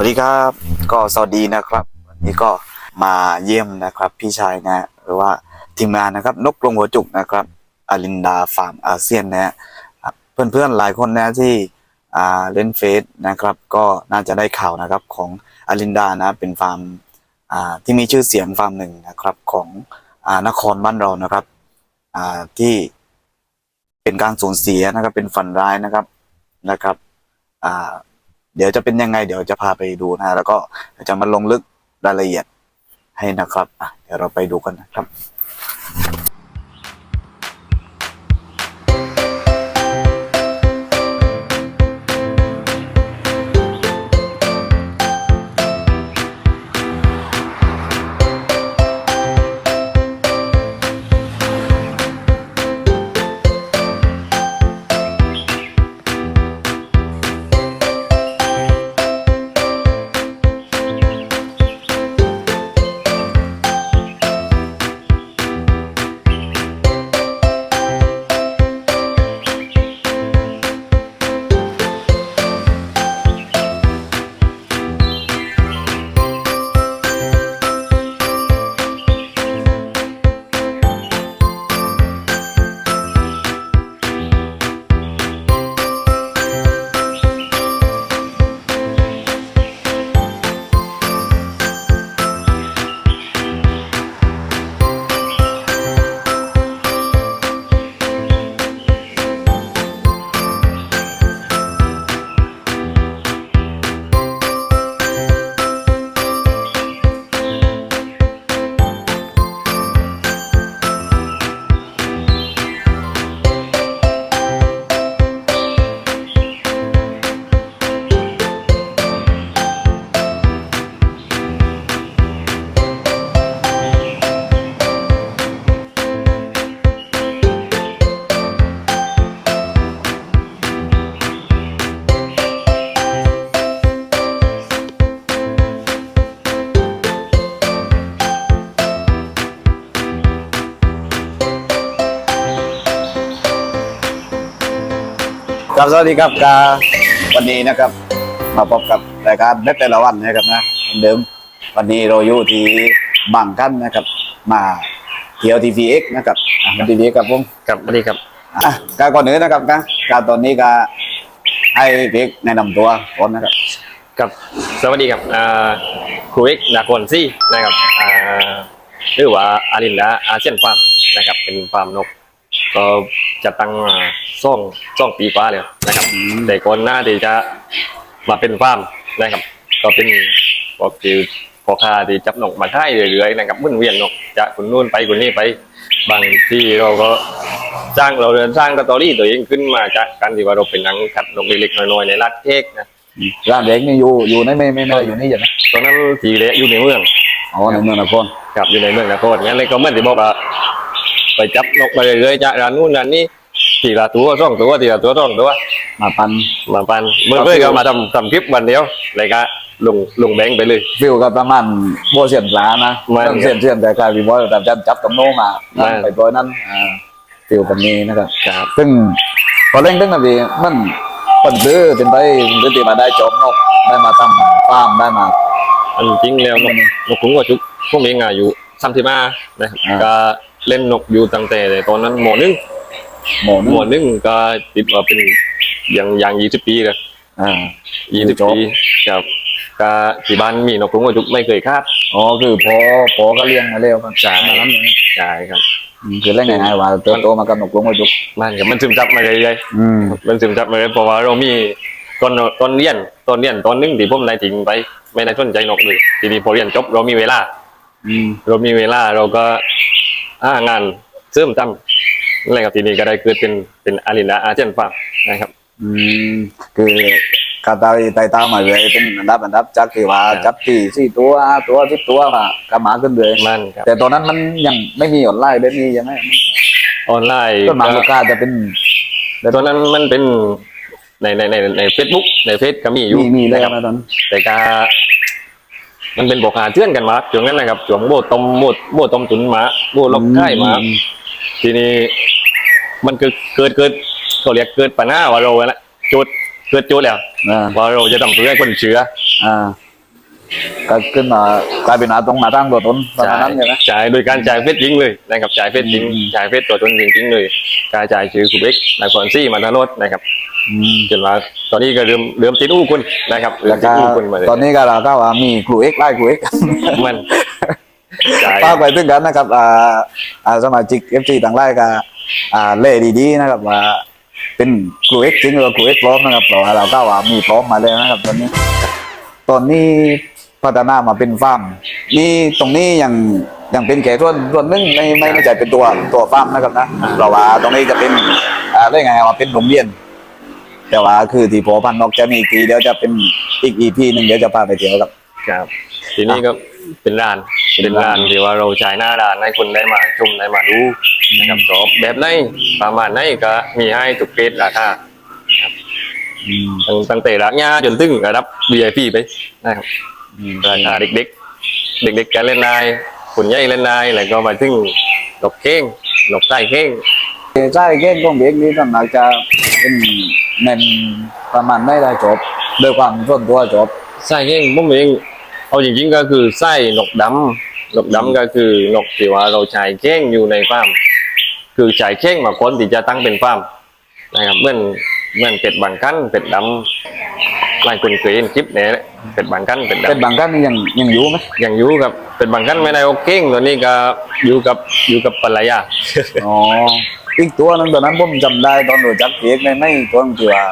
สวัสดีครับ ก็สวัสดีนะครับ วันนี้ก็มาเยี่ยมนะครับพี่ชายนะ หรือว่าทีมงานนะครับ นกกรงหัวจุกนะครับอารินดาฟาร์มอาเซียนนะฮะเพื่อนๆหลายคนนะที่อ่าเล่นเฟซนะครับ ก็น่าจะได้ข่าวนะครับของอารินดานะเป็นฟาร์มอ่าที่มีชื่อเสียงฟาร์มหนึ่งนะครับของอ่านครบ้านเรานะครับอ่าที่เป็นการสูญเสียนะครับเป็นฝันร้ายนะครับนะครับอ่า เดี๋ยวจะเป็นยังไง เดี๋ยวจะพาไปดูนะแล้วก็จะมาลงลึกรายละเอียดให้นะครับเดี๋ยวเราไปดูกันนะครับ สวัสดีครับกาวันนี้นะครับมาพบกับรายการเด็กแต่ละวันนะครับนะเหมือนเดิมวันนี้เราอยู่ที่บางกันนะครับ มาเที่ยวทีวีเอ็กนะครับอะมาทีวีกับผมครับสวัสดีครับอะกาก่อนอื่นนะครับกาการตอนนี้ก็ให้เพ็กแนะนำตัวก่อนนะครับครับสวัสดีครับอ่าครูเอกนาคอนซี่นะครับอ่าหรือว่าอารินดาอาเซียนฟาร์มนะครับเป็นฟาร์มนก ก็ จะตั้งมาซ่องซ่องปีฟ้าเลยนะครับอืมแต่ก่อนหน้าที่จะมาเป็นฟาร์มนะครับ ก็เป็นก็คือพ่อค้าที่จับนกมาได้เรื่อยๆนะครับหมุนเวียนนกจากคนนู้นไปคนนี้ไป บางที่เราก็สร้างเราเดินสร้างสตอรี่ตัวเองขึ้นมาจากการที่ว่าเราเป็นนังขัดนกเล็กๆน้อยๆในรัฐเทกนะร้านเด็กนี่อยู่อยู่ในไม่ไม่ไม่อยู่นี่ใช่ไหมตอนนั้นทีเละอยู่ในเมืองอ๋อในเมืองนครครับอยู่ในเมืองนครงั้นเลยก็ไม่ได้บอกว่า ไปจับนกไปเรื่อยๆจากร้านนู้นร้านนี้ทีละตัวสองตัวทีละตัวสองตัวมาปันมาปันเมื่อเพื่อนก็มาทำทำคลิปวันเดียวเลยก็ลงลงแบงค์ไปเลยฟิลกับประมาณโบเสียนปลานะมันเรื่องเสียนเสียนแต่กลายเป็นว่าแต่จับจับกับโนมามันไปตัวนั้นอ่าฟิลแบบนี้นะครับครับซึ่งพอเล่นตั้งแต่ปีมันคนซื้อเป็นไปปกติมาได้จบนกได้มาทำฟาร์มได้มาอันจริงแล้วนกนกขุงกับชุกพวกเองอายุสามสิบห้านะครับอ่าก็ เล่นนกอยู่ตั้งแต่ตอนนั้นหมอหนึงหมอนึหงมอหนึงก็ติดมาเป็นอย่างอย่างยี่สิบปีเลยอ่ายี่สิบจบปีครับก็ที่บ้านมีนกขุงกับชุกไม่เคยคาดอ๋อคือพอพอก็เลี้ยงมาเร็วครับใช่มานั้นเลยใช่ครับอืมคือเล่นง่ายๆว่าเติบโตมากับนกกรงหัวจุกมันกับมันซึมซับมาเรื่อยๆอืมมันซึมซับมาเลยเพราะว่าเรามีตอนตอนเรียนตอนเรียนตอนหนึงที่ผมได้ทิ้งไป ไม่ได้สนใจนกเลยทีนี้พอเรียนจบเรามีเวลาอืมเรามีเวลาเราก็ อ่างานเสริมจำอะไรกับทีนี้ก็ได้เกิดเป็นเป็นอารินาอาเซียนฟาร์มนะครับ อืมคือกาตาไตตามมาเลยเป็นอันดับอันดับจากที่ว่าครับจับที่สี่ตัวห้าตัวสิบตัวมาก็มาขึ้นเลยมันครับ แต่ตอนนั้นมันยังไม่มีออนไลน์แบบนี้ใช่ไหมออนไลน์ต้นหมากลูกค้าจะเป็นตอนนั้นมันเป็นในในในในเฟซบุ๊กในเฟซก็มีอยู่มีมีแล้วนะครับนะตอนแต่ก็ มันเป็นบอกหาเชื่อนกันมาช่วงนั้นนะครับช่วงโบต้มโบโบต้มตุนหมาโบลอกไข่หมาอืทีนี้ มันเกิดเกิดเกิดเขาเรียกเกิดปัญหาว่าเราละจุดเกิดจุดแล้วอ่าว่าเราจะทำเพื่อให้คนเชื้ออ่า ก็ขึ้นมากลายเป็นอาตรงหน้าตั้งตัวตนประมาณนั้นใช่ไหมจ่ายโดยการจ่ายเฟซจริงเลยนะครับจ่ายเฟซจริงอืมจ่ายเฟซตัวตนจริงๆเลยการจ่ายชื่อคุณเอ็กนายฟอนซี่มาทารถนะครับอืมจนว่าตอนนี้ก็เริ่มเริ่มติดอู้คุณนะครับเริ่แล้มวติก็ดอู้คุณมาเลยตอนนี้ก็เราก็ว่ามีครูเอ็กไล่ครูเอ็กมันจ่ายฝากไปถึงกันนะครับอ่าอ่าสมาชิกเอฟซีต่างไล่ก็อ่าเล่ดีๆนะครับว่าเป็นครูเอ็กจริงหรือว่าครูเอ็กพร้อมนะครับเพราะว่าเราก็ว่ามีพร้อมมาแล้วนะครับตอนนี้ ตอนนี้ พัฒนามาเป็นฟาร์มนี่ตรงนี้ยังยังเป็นแค่ส่วนส่วนหนึงไม่ไม่ไม่ใช่เป็นตัวตัวฟาร์มนะครับนะเพราะว่าตรงนี้จะเป็นอ่าเรียกไงว่าเป็นโรงเรียน แต่ว่าคือที่พอพันนอกจะมีอีกทีเดี๋ยวจะเป็นอีกอีพีหนึ่งเดี๋ยวจะพาไปเที่ยวครับ ครับ ทีนี้ก็เป็นร้านเป็เป็นนร้าร้านนที่ว่าเราจ่ายหน้าร้านให้คนได้มาชมได้มาดูนะครับจบแบบไหนประมาณไหนก็มีให้ทุกเกรดราคาอืมตั้งตั้งแต่ราคาจนถึงระดับ VIP ไปนะครับอืม ราคาเด็กๆ เด็กๆกันเล่นได้คนใหญ่เล่นได้แล้วก็มาถึงดอกเก้งดอกไส้เก้งใช่เก้งกงเบกนี้ตอนหลังจะเป็นเน้นประมาณไม่ได้จบโดยความส่วนตัวจบไส้เก้งผมเองเอาจริงๆก็คือไส้นกดำนกดำก็คือนกที่ว่าเราใช้เก้งอยู่ในฟาร์มคือใช้เก้งมาคนที่จะตั้งเป็นฟาร์มนะครับเหมื่อนเหมื่อนเป็ดบางกันเป็ดดำ หลายคนเคยเห็นคลิปเนี่ยแหละเป็ดบางกันเป็ดเป็นดำบางท่านนี่ยังยังอยู่ไหมยังอยู่กับเป็ดบางกันไม่ได้โอเก้งตัวนี้ก็อยู่กับอยู่กับภรรยา อ๋ออีกตัวหนึงตอนนั้นผมจำได้ตอนรู้จักเอกในไม่ตัวนึงที่ว่า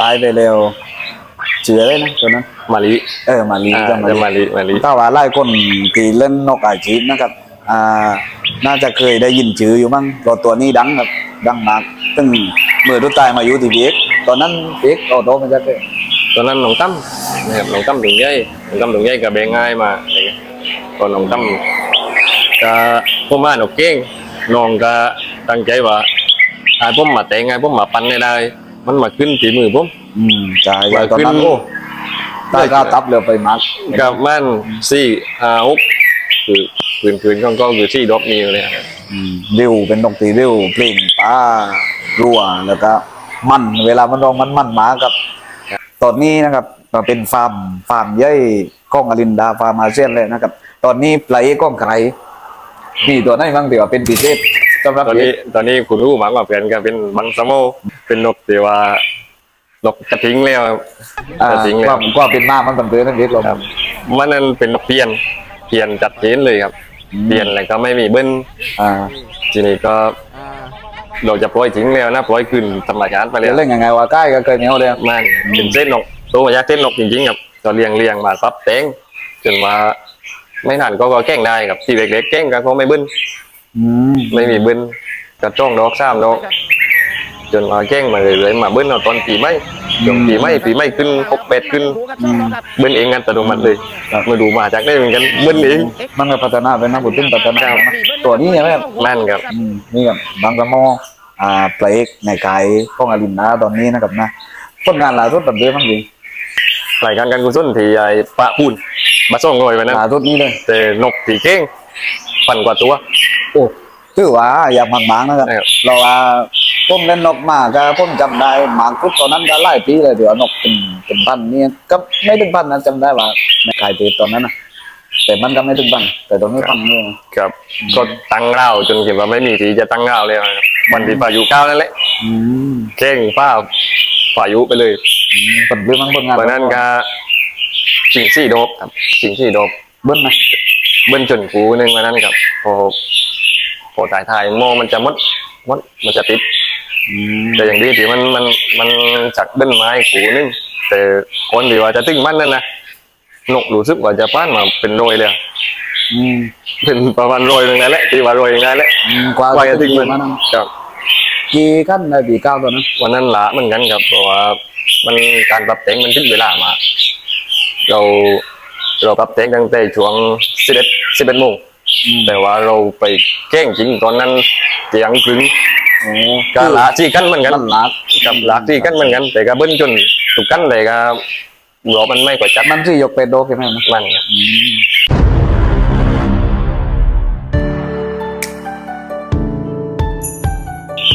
ตายไปเร็วเชื่อเลยนะตัวนั้น มาลีเออมาลีอ่าจำมาจะลีมาลีมาลีถ้าว่าไล่คนที่เล่นนกอาชีพนะครับ อ่า น่าจะเคยได้ยินชื่ออยู่มั้งเพราะตัวนี้ดังครับดังมากซึ่งเมื่อรุ่นตายมาอยู่ที่เบกตอนนั้นเบกเอาโตมาจากเบก ตอนนั้นน้องตั้มนะครับน้องตั้มถึงใหญ่น้องตั้มถึงใหญ่กับเบงง่ายมาอะไรเงี้ยตอนน้องตั้มก็พ่อมาหนกเก้งน้องก็ตั้งใจว่าไอ้ผมมาแต่งไงผมมาปั้นได้ได้มันมาขึ้นตีมือผมอืมใช่ว่าตอนนั้นขึ้นโอ้ตายก็ตับเรือไปมักกับมันสี่ห้าหกคือคืนคืนก็ก็คือสี่ดอกมีอยู่เลยครับอืมริวเป็นนกตีริวเพลงป้ารัวแล้วก็มันเวลามันร้องมันมันหมากับ ตอนนี้นะครับมาเป็นฟาร์มฟาร์มย่อยก้องอลินดาฟาร์มอาเซียนเลยนะครับ ตอนนี้ปลายก้องไก่มีตัวไหนบ้างที่ว่าเป็นพิเศษสำหรับตอนนี้ตอนนี้คุณรู้หมากว่าเพื่อนก็เป็นบังสะโมเป็นนกที่ว่านกกระทิงแล้วครับอ่ากระทิงแล้คววามความเป็นมามันเป็นเพื่อนนั่นเองเราครับมันนั่นเป็นนกเพียนเพียนจัดเจนเลยครับเพียนแล้วก็ไม่มีเบิ้ลอ่าทีนี้ก็ เราจะปล่อยทิ้งแล้วนะปล่อยขึ้นธรรมชาติไปแล้เดี๋ยววเล่นยังไงว่าใกล้ก็เคยเหนียวเลยมันเป็นเส้นนกตัวมาจากเส้นนกจริงๆครับก็เลี้ยงเลี้ยงมาปั๊บเต้งจนว่าไม่นานก็ก็แกล้งได้ครับที่เล็กๆแกล้งก็เขาไม่เบิ้ลอืมไม่มีเบิ้ลกระจ้องดอกสามดอกจนมาแกล้งมาเลยเลยๆมาเบิ้ลเอาตอนปีไม่จนปีไม่ปีไม่ขึ้นหกเป็ดขึ้นเบิ้ลเองกันอัตโนมัติเลยมาดูมาจากได้เหมือนกันเบิ้ลเองมันก็พัฒนาเป็นนักบุญตึ้งพัฒนานะตัวนี้ใช่ไหมครับนั่นครับอืมนี่กับบางกระโมอ่าเพลกในกายก้องอลินดาตอนนี้นะครับนะผลงานล่าสุดแบบเดิมมั้งดีรายการการกุศลที่ไอ้ปะปูนมาส่งหน่อยไปนั้นล่าสุดนี้เลยแต่นกตีเก้งพันกว่าตัว โอ้ถือว่าอยากมันหมางนะครับนะครับเราว่าผมเล่นนกมาก็ผมจำได้หมางคุดตอนนั้นก็หลายปีเลยเดี๋ยวนกเป็นเป็นพันเนี่ยก็ไม่ถึงพันนะจำได้ว่าในกายเตตอนนั้นนะ แต่มันก็ไม่ถึงพันแต่ตรงนี้พันเนี่ยครับ ก็ตั้งเล่าจนคิดว่าไม่มีทีจะตั้งเล่าเลยนะครับวันที่พายุก้าวนั่นแหละอืมเก้งฟ้าพายุไปเลยผลเรื่องมันผลงานวันนั้นก็สิงสี่โดบครับสิงสี่โดบเบิ้ลนะเบิ้ลจนกูนึงวันนั้นครับพอพอถ่ายถ่ายโมมันจะมดมดมันจะติดอืมแต่อย่างดีที่มันมันมันจากเบิ้ลไม้กูนึงแต่คนที่ว่าจะตึงมันนั่นนะ นกรู้สึกว่าจะป้านมาเป็นโรยเลยอะอืมเป็นประมาณโรยหนึ่งนั่นแหละที่ว่าโรยอย่างนั้นแหละอืมกว่าว่าจะจะตึถึงงมันมันนะครับกี่ขั้นในปีเก้าตอนนั้นวันนั้นละเหมือนกันครับเพราะว่ามันการปรับแต่งมันขึ้นเวลามา เราเราปรับแต่งตั้งแต่ช่วงสิบเอ็ดสิบเอ็ดโมงอืมแต่ว่าเราไปแกล้งจริงตอนนั้นเตียงครึ่งโอ้ก็ละสี่กันเหมือนกันมันหลักกับละสี่กันเหมือนกัน แต่ก็เบิ้ลจนถูกกันเลยก็ รอมันไม่กว่าจัดมันที่ยกเป็นโดกใช่ไหมนะมันครับอืม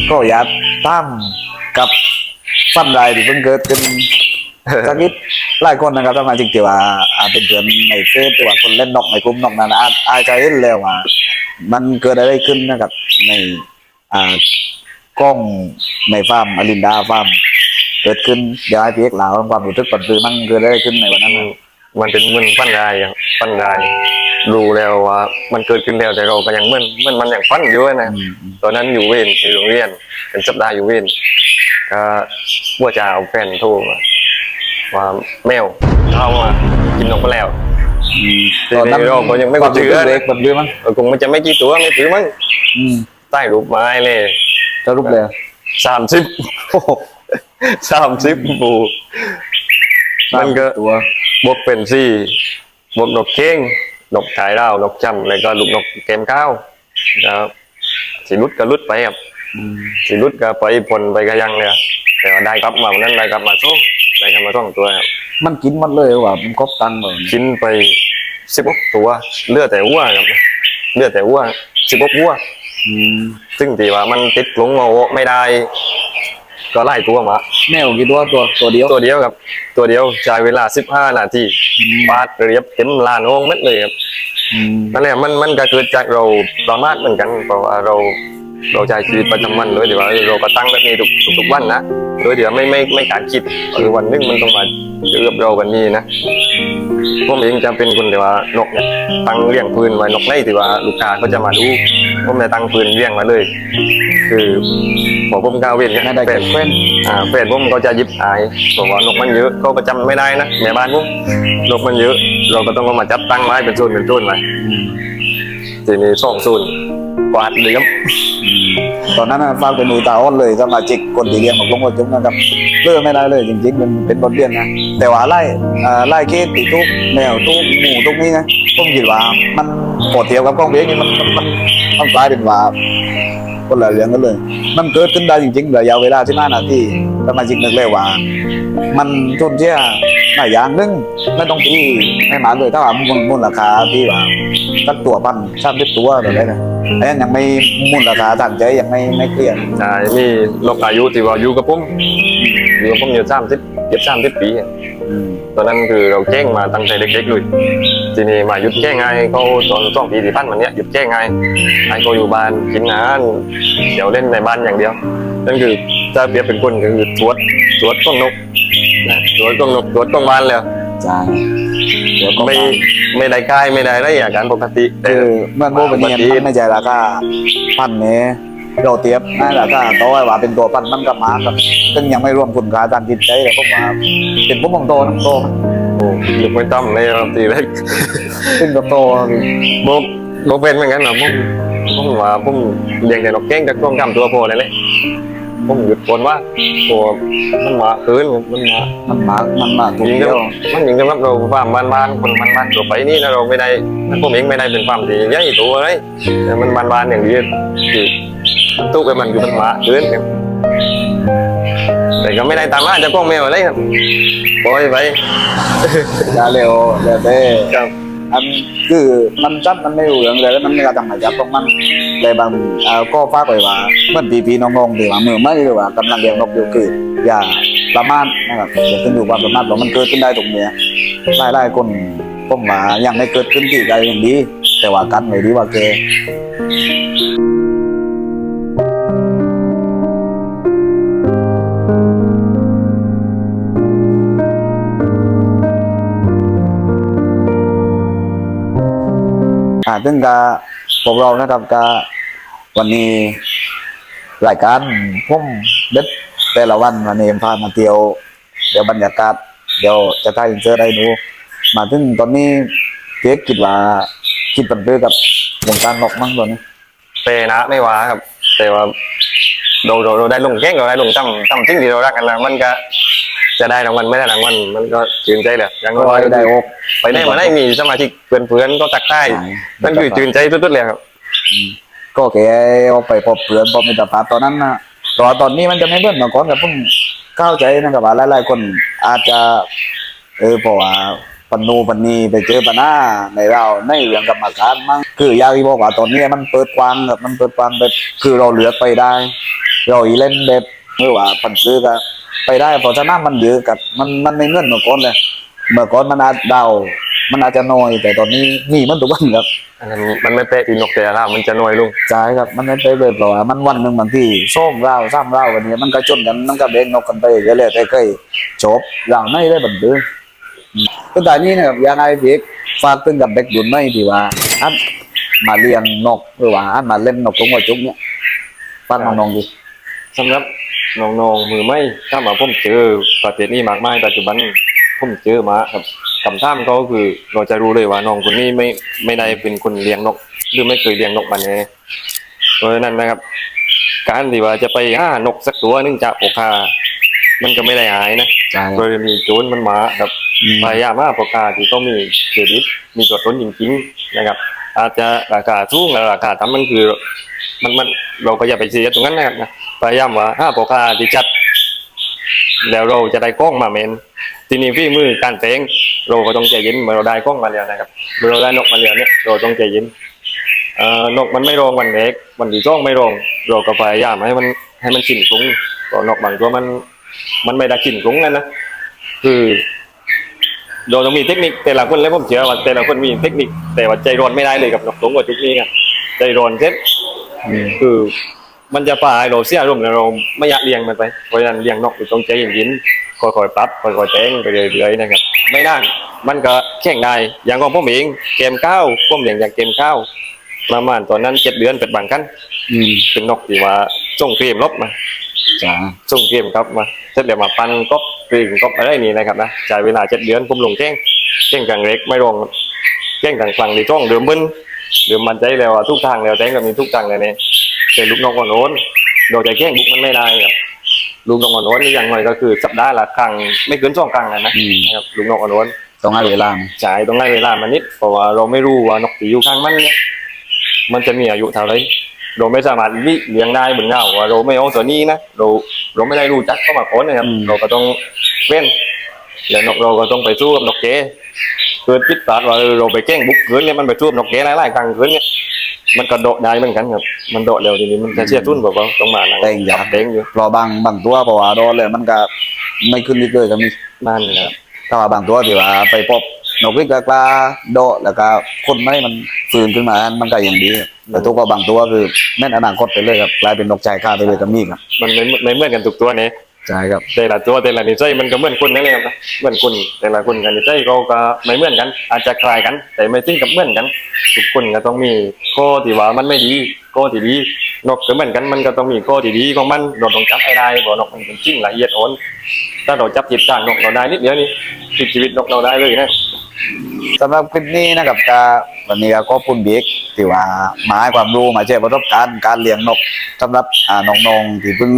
ก็อยากตั้มกับฟันรายที่เพิ่งเกิดขึ้นสักนิดหลายคนนะครับสมาชิกที่ว่าอ่าเป็นเพื่อนในเฟซที่ว่าคนเล่นนกในกลุ่มนกนั้นอาจอาจจะเห็นแล้วว่า มันเกิดอะไรขึ้นนะครับ ในอ่ากล้องในฟาร์มอลินดาฟาร์ม เกิดขึ้นเดี๋ยวให้พี่เอกเล่าความรู้สึกปัจจุบันเกิดอะไรขึ้นในวันนั้นนะมันเป็นมันฟันรายอะฟันรายรู้แล้วว่ามันเกิดขึ้นแล้วแต่เราก็ยังเหมื่อนเหมื่อนมันยังฟันอยู่นะอืมอืมตอนนั้นอยู่เวรอยู่โรงเรียนเป็นสัปดาห์อยู่เวรก็ว่าจะเอาแฟนโทรมาว่าแมวเข้ามากินนกไปแล้วตอนนั้นทีนี้เราก็ยังไม่ความรู้สึกเชื่อเล็กมันด้วยมั้งเออคงมันจะไม่กี่ตัวไม่ถือมั้งอืมใต้รูปไม้เลยสรุปเลยสามสิบ สามสิบปูมันก็ตัวบวกเป็นสี่บวกนกเก้งนกขายดาวนกจำแล้วก็ลูกนกเกมข้าวนะครับสีรุดก็รุดไปครับอืมสีรุดก็ไปผลไปก็ยังเนี่ยแต่ว่าได้กลับมาวันนั้นได้กลับมาส่งได้กลับมาส่งตัวครับมันกินหมดเลยว่ะมันครบตันเลยกินไปสิบกตัวเลือดแต่วัวครับเลือดแต่วัวสิบกวัวอืมซึ่งตีว่ามันติดหลงเอาไม่ได้ ก็ไล่ตัวมา แมวกี่ตัวตัวตัวเดียว ตัวเดียวครับ ตัวเดียวใช้เวลาสิบห้านาทีอืมปาดเรียบเต็มลานโองเม็ดเลยครับอืมนั่นแหละมันมันก็เกิดจากเราประมาทเหมือนกันเพราะว่าเรา เราใช้ชีวิตประจำวันโดยที่ว่าเออเราก็ตั้งแบบนี้ทุกทุกๆวันนะโดยที่ว่าไม่ไม่ไม่การคิดหรือวันหนึงมันต้องมาเจอกับเราวันนี้นะผมเองจะเป็นคนที่ว่านกเนี่ยตั้งเลี้ยงปืนไว้นกในที่ว่าลูกค้าก็จะมาดูผมจะตั้งปืนเลี้ยงมาเลย คือพอผมก้าวเว้นเนี่ยไม่ได้แฟเก็นบเฟ้นอ่าแฟนผมก็จะหยิบหายบอกว่านกมันเยอะเขาประจำไม่ได้นะแม่บ้านผมนกมันเยอะ เราก็ต้องเอามาจับตั้งไว้เป็นโซนเป็นโซนไว้อืมทีนี้สองศูน ย์กวาดเลยครับตอนนั้นฟังเป็นอุตาอ้อนเลยสมาชิกคนที่เรียนของหลวงพ่อจุ๊บนะครับเลื่อไม่ได้เลยจริงๆมันเป็นบทเรียนนะแต่ว่าไล่ไล่เคสติทุกแมวทุกหมูทุกนี้นะผมคิดว่ามันพอเทียบกับกล้องเบี้ยนี่มันมันมันกลายเป็นว่าคนละเรื่องกันเลย มันเกิดขึ้นได้จริงๆระยะเวลาที่ห้านาที่สมาชิกนึกเลยว่า มันทุนเชี่ย หลายอย่างนึงไม่ต้องที่ไม่มาเลยถ้าว่ามูลมูลราคาที่ว่าสักตัวพันสามสิบตัวอะไรนะอันนั้นยังไม่มูลราคาทางใจยังไม่ไม่เคลียร์ใช่มีนกอายุที่ว่าอยู่กับผมอยู่กับผมอยู่สามสิบเกือบสามสิบปีตอนนั้นคือเราแจ้งมาตั้งแต่เด็กๆเลยทีนี้มาหยุดแจ้งไงเขาตอนสองปีที่พันมันเนี้ยหยุดแจ้งไงให้เขาอยู่บ้านกินอาหารเดี๋ยวเล่นในบ้านอย่างเดียวนั่นคือ ถ้าเปรียบเป็นคนก็คือตรวจตรวจกล้องนกนะตรวจกล้องนกตรวจกล้องบ้านแล้วใช่เดี๋ยวก็ไม่ฟังไม่ได้ใกล้ไม่ได้ไรอาการปกติแต่คือเมื่อโบเป็นเนียนมันไม่ใช่ราคาพันนี้เราเทียบนะราคาต่อไว้ว่าเป็นตัวพันมันกับหมากับซึ่งยังไม่รวมคุณค่าทางจิตใจเลยผมว่าเป็นพวกของโตนะโตนะโอ้ยกไม่ต้อมเลยครับทีแรกซึ่งกับโตโบโบเป็นเหมือนกันนะผมผมว่าผมเลี้ยงแต่นกแก้งจากกล้องกำตัวโพเลยเลย ผมหยุดคนว่าโอ้มันมาคืนมันมามันหมามันหมาถูกยิงเดีกัยบวมันยิงกับเราฟาร์มบ้านๆคนบ้านๆตัวไปนี่นะเราไม่ได้ผมเองไม่ได้เป็นฟาร์มที่ใหญ่ตัวเลยแต่มันบ้านๆอย่างเดียวที่มันตู้ไปมันอยู่มันมาคืนครับแต่ก็ไม่ได้ตามมาจากกล้องแมวอะไรครับปล่อยไปจะเร็วเร็วเต้ครับ อันคือมันจับมันไม่รู้เรื่องเลยแล้วมันไม่กระตังไหนจับตรงมันเลยบางเอ่อก็ฝากไว้ว่าเมื่อปีๆน้องๆหรือว่ามือไม่หรือว่ากำลังเลี้ยงนกอยู่คืออย่าประมาทนะครับอย่าขึ้นอยู่ความประมาทเพราะมันเกิดขึ้นได้ตรงเนี้ยหลายๆคนผมว่ายังไม่เกิดขึ้นที่ใดอย่างดีแต่ว่ากันไว้ดีว่าเก อ่าซึ่งกาพวกเรานะครับกาวันนี้รายการพุ่มเด็ดแต่ละวันวันนี้พามาเที่ยว เดี๋ยวบรรยากาศ เดี๋ยวจะถ่ายอินเสิร์ตให้ดูมาถึงตอนนี้เจ๊คิดว่าคิดปันเพื่อกับวงการนกมั้งตอนนี้แต่นะไม่ว่าครับ แต่ว่าเราเราเราได้ลงแข่งเราได้ลงจำจำสิ่งที่เรารักกันแล้วมันก็จะได้รางวัลไม่ได้รางวัลมันก็ชื่นใจแหละอย่างก็น้อยได้อก ไปได้มาได้มีสมาชิกเพื่อนๆก็ตักใต้นั่นคือชื่นใจสุดๆเลยครับก็แกเอาไปพบเพื่อนพบมิตรภาพตอนนั้นนะแตอนตอนนี้มันจะไม่เหมือนเมื่อก่อนกับผมเข้าใจนะครับว่าหลายๆคนอาจจะเออเพราะว่าปันนูปันนีไปเจอปัญหาในเราในเรื่องกรรมการมั้งคืออยากที่บอกว่าตอนนี้มันเปิดกว้างครับมันเปิดกว้างแบบคือเราเลือกไปได้ เราอีเล่นแบบเมื่อว่าปันซื้อก็ไปได้เพราะฉะนั้นมันเยอะกับมันมันไม่เหมือนเมื่อก่อนเลย เมื่อก่อนมันอาจเดามันอาจจะน้อย แต่ตอนนี้มีมันทุกวันครับอันนั้นมันไม่เป๊ะที่นกแต่ละราวมันจะน้อยลงใช่ครับมันไม่ไปเลยเพราะว่ามันวันหนึ่งบางทีส้มเล่าซ้ำเล่ากันนี้มันก็จนกันมันก็เบ่งนกกันไปเรื่อยๆแต่เคยจบเราไม่ได้บันทึกก็แต่นี้นะครับยังไงพี่ฝากถึงกับเด็กรุ่นใหม่ที่ว่าอันมาเลี้ยงนกหรือว่าอันมาเล่นนกตรงหัวจุกเนี่ยฝากน้องๆดิสำหรับน้องๆมือไม่ถ้ามาผมเจอประเทศนี้มากมายปัจจุบัน ผมเจอมาครับคำถามเขาก็คือเราจะรู้เลยว่าน้องคนนี้ไม่ไม่ได้เป็นคนเลี้ยงนก หรือไม่เคยเลี้ยงนกมาแน่เพราะฉะนั้นนะครับ การที่ว่าจะไปห้านกสักตัวหนึงจากโอคามันก็ไม่ได้หายนะใช่โดยมีโจรมันมาครับพยายามว่าโอกาสที่ต้องมีเครดิตมีตัวตนจริงๆนะครับ อาจจะราคาสูงและราคาต่ำมันคือ มันมันเราก็อย่าไปเสียตรงนั้นนะครับนะพยายามว่าห้าโอกาสที่จัด แล้วเราจะได้กล้องมาเมน ทีนี้พี่มือการเตงเราก็ต้องใจเย็นเมื่อเราได้กล้องมาแล้วนะครับเมื่อเราได้นกมาแล้วเนี่ยเราต้องใจเย็นเอ่อนกมันไม่รองวันเล็กวันที่จ้องไม่รองเราก็พยายามให้มันให้มันชินกรุ้งตัวนกบางตัวมันมันไม่ได้ชินกรุ้งนั่นนะคือเราต้องมีเทคนิคแต่ละคนแล้วผมเชื่อว่าแต่ละคนมีเทคนิคแต่ว่าใจร้อนไม่ได้เลยกับนกตรงกับจุดนี้ครับใจร้อนเซ็ตอืมคือ มันจะพาให้เราเสียอารมณ์แล้วเราไม่อยากเลี้ยงมันไปเพราะฉะนั้นเลี้ยงนกอยู่ต้องใจเย็นๆค่อยๆปรับค่อยๆแต่งไปเรื่อยๆนะครับ ไม่นานมันก็แข่งได้อย่างของผมเองเกมข้าวผมเลี้ยงจากเกมข้าวประมาณตอนนั้นเจ็ดเดือนเป็นบางกันอืมเป็นนกที่ว่าส่งเกมลบมาจ้าส่งเกมครับมาเสร็จแล้วมาปันก็ปริงก็อะไรนี่นะครับนะจ่ายเวลาเจ็ดเดือนผมลงแจ้งแจ้งกลางเล็กไม่ลงแจ้งกลางกลางในช่องเดิมมึนเดิมมันใจแล้วอะทุกทางแล้วแจ้งก็มีทุกทางเลยเนี่ย แต่ลูกน้องคนโน้นโดยใจแจ้งบุกมันไม่ได้ครับลูกน้องคนโน้นนี่อย่างหน่อยก็คือสัปดาห์ละครั้งไม่เกินสองครั้งนะนะอืม นะครับลูกน้องคนโน้นต้องให้เวลาจ่ายต้องให้เวลามันนิดเพราะว่าเราไม่รู้ว่านกที่อยู่ข้างมันเนี่ยมันจะมีอายุเท่าไหรเราไม่สามารถลิเลี้ยงได้บนเงาว่าเราไม่เอาตัวนี้นะเราเราไม่ได้รู้จักเข้ามาก่อนนะครับ เราก็ต้องเว้นแล้วนกเราก็ต้องไปสู้กับนกเก๋เกิดพิษพลาดว่าเออเราไปแกล้งบุกเกินเนี่ยมันไปสู้กับนกเก๋หลายๆครั้งเกินเนี่ย มันกระโดดได้เหมือนกันครับ มันโดดเร็วทีนี้มันจะเสียทุนบอกว่าต้องมาหนังแต่งอย่างเต็งอยู่เพราะบางบางตัวเพราะว่าโดนเลยมันก็ไม่ขึ้นนิดเลยก็มีนั่นนะครับถ้าว่าบางตัวที่ว่าไปพบนกวิกกลาโดดแล้วก็คนไม่มันฟื้นขึ้นมามันก็ยังดีแต่ตัวก็บางตัวคือแม่นอนาคตไปเลยครับกลายเป็นนกใจกล้าไปเลยก็มีครับมันไม่ไม่เหมือนกันทุกตัวเนี่ย ใช่ครับแต่ละตัวแต่ละนิสัยมันก็เหมือนคนนั่นเองครับเหมือนคนแต่ละคนกันนิสัยเขาก็ไม่เหมือนกัน อาจจะคล้ายกัน แต่ไม่ถึงกับเหมือนกันทุกคนก็ต้องมีข้อที่ว่ามันไม่ดีข้อที่ดีนกก็เหมือนกันมันก็ต้องมีข้อที่ดีของมันเราต้องจับให้ได้เพราะนกมันเป็นจริงละเอียดอ่อนถ้าเราจับจิตทางนกเราได้นิดเดียวนี่ชีวิตนกเราได้เลยนะ สำหรับคลิปนี้นะครับก็วันนี้ก็ขอบคุณบิ๊กที่ว่ามาให้ความรู้มาแชร์ประสบการณ์การเลี้ยงนกสำหรับน้องๆที่เพิ่ง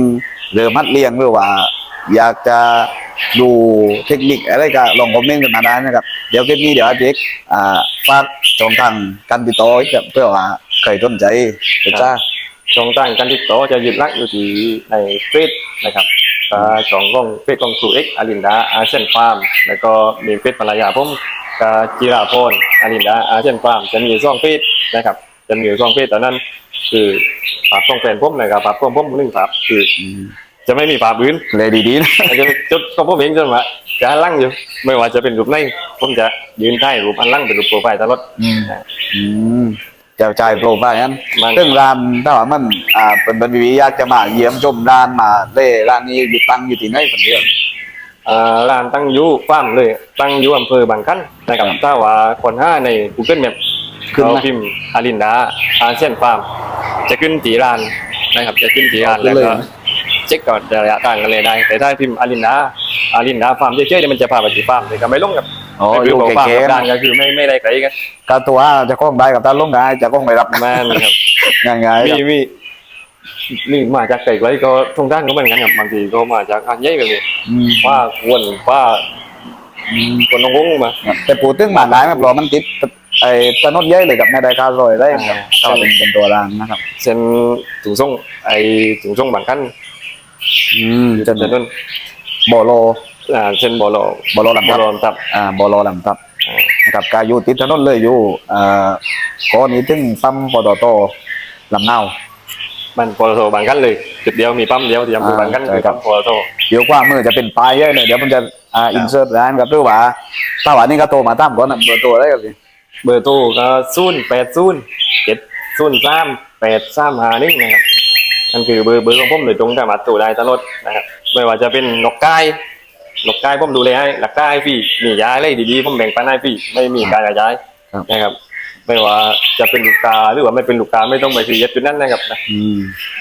เริ่มหัดเลี้ยงหรือว่า อยากจะดูเทคนิคอะไรก็ลองคอมเมนต์กันมาได้นะครับ เดี๋ยวคลิปนี้เดี๋ยวให้บิ๊กอ่าฝากช่องทางการติดต่อไว้ครับเพื่อว่าใครสนใจจะจ้าช่องทางการติดต่อจะยึดลักอยู่ที่ในเฟซนะครับก็ช่องของเฟซของครูเอ็กอารินดาอาเซียนฟาร์มแล้วก็มีเฟซภรรยาผม ก็จิราพรอารินดาอาเซียนฟาร์มจะมีช่องเฟซนะครับ จะมีช่องเฟซตอนนั้น คือภาพช่องแฟนผมนะครับภาพของผมหนึ่งภาพคืออืมจะไม่มีภาพอื่นเลยดีๆนะอาจจะจุดของผมเองจนว่าจะหันหลังอยู่ ไม่ว่าจะเป็นรูปไหนผมจะยืนใต้รูปอันหลังเป็นรูปโปรไฟล์ตลอดอืมอืมเจ้าใจโปรไฟล์นั้นมัน ซึ่งร้านถ้าว่ามันอ่าเป็นบันวีอยากจะมาเยี่ยมชมร้านมาเล่ร้านนี้อยู่ตั้งอยู่ที่ไหนคนเดียว อ่าร้านตั้งอยู่ฟาร์มเลย ตั้งอยู่อำเภอบางขันนะครับครับถ้าว่าคนห้าใน Google Map ขึ้นไหมเขาพิมพ์อารินดาอาเซียนฟาร์มจะขึ้นตีร้านนะครับ จะขึ้นตีร้านขึ้แล้วนเลยก็นะเช็คก่อนระยะทางกันเลยได้ แต่ถ้าพิมพ์อารินดาอารินดาฟาร์มเฉยๆเนี่ยมันจะพาไปที่ฟาร์มเลยก็ไม่ลงกับอ๋อก็อคือยู่บอกฟาร์มเก๋กับๆด้านนะก็คือไม่ไม่ได้ไกลกันก็ตัวจะก้องได้กับตาลงได้จะก้องไม่รับแม่นครับง่ายๆมีครับ มีมี มาจากไกลๆก็ทงด้านก็เหมือนกันครับบางทีก็มาจากอันใหญ่กันเลยอืมว่าควรว่าอืมคนน้องงงมาแต่ปูตึ้งมาได้ไหมเพราะมันติดไอ้ถนนใหญ่เลยกับไม่ได้ค่ารอยได้ครับอ่าก็เป็นเป็นตัวรางนะครับเส้นถุงส่งไอ้ถุงส่งบางขั้นอืมอยู่จะถนนบอโลอ่าเส้นบอลบอโลลำบอทับลตับอ่าบอโลลำทับอ่านะครับกาอยู่ติดถนนเลยอยู่อ่าก้อนนี้ถึงปั๊มปตทลำเนา มันโปรโตบางกันเลยจุดเดียวมีปั๊มเดียวที่อำเภอบางกันอ่าใช่คือครับปั๊มโปรโตเดี๋ยวกว่ามือจะเป็นปลายเยอะเลยเดี๋ยวมันจะอ่าอินเสิร์ตร้านครับหรือว่าถ้าว่านี่ก็โตมาตามก่อนนะเบอร์ตัวได้ครับพี่เบอร์โทรก็ศูนย์แปดศูนย์เจ็ดศูนย์สามแปดสามห้าหนึ่งนะครับนั่นคือเบอร์เบอร์ของผมโดยตรงสามารถตัวได้ตลอดนะครับไม่ว่าจะเป็นนกไก่นกไก่ผมดูแลให้หลักไก่ฟรีมียาอะไรดีๆผมแบ่งปันให้ฟรีไม่มีการกระจายนะครับ ไม่ว่าจะเป็นลูกกาหรือว่าไม่เป็นลูกกาไม่ต้องไปซีเรียสจุดนั้นนะครับนะ อืม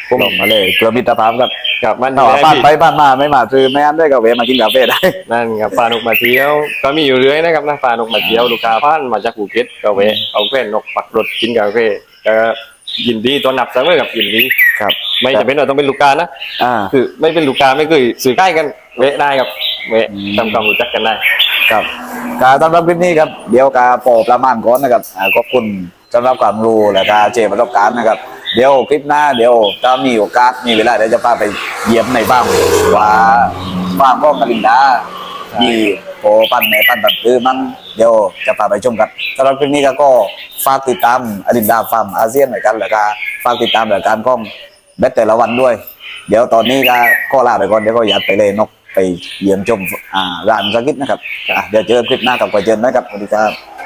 ผมมาเลยเกลือมิตรภาพครับกับมันถ้าดูว่าแลบ้านฟรีไปบ้านมาไม่มาซื้อไม่อันได้ก็เวะมากินกาแฟได้ นั่นครับปลานกมาเที่ยวก็มีอยู่เรื่อยนะครับนะปลานกมาเที่ยวลูกค้าพันมาจากภูเก็ตก็แวะเอาแฟนนกปักรถกินกาแฟก็ ยินดีต้อนรับเสมอกับยินดีครับ ไม่จำเป็นว่าต้องเป็นลูกค้านะอ่า คือไม่เป็นลูกค้าไม่เคยสื่อใกล้กันแวะได้ครับแวะอืมทำความรู้จักกันได้ ครับการสำหรับคลิปนี้ครับ เดี๋ยวกาโปรประมาณก่อนนะครับอ่าขอบคุณสำหรับความรู้และการเจประสบการณ์นะครับ เดี๋ยวคลิปหน้าเดี๋ยวถ้ามีโอกาสมีเวลาเดี๋ยวจะพาไปเยี่ยมในบ้านว่าบ้านพ่อกลินดาที่ โปปั้นในปั้นตัดคือมันเดี๋ยวจะพาไปชมกันสำหรับคลิปนี้ก็ก็ฝากติดตามอดินดาฟาร์มอาเซียนหน่อยกันแล้วก็ฝากติดตามรายการของแบทแต่ละวันด้วย เดี๋ยวตอนนี้ก็ก็ลาไปก่อนเดี๋ยวก็อยากไปเลยนกไปเยี่ยมชมอ่าร้านสกิทนะครับเดี๋ยวเจอคลิปหน้ากับกวเจนนะครับสวัสดีครับ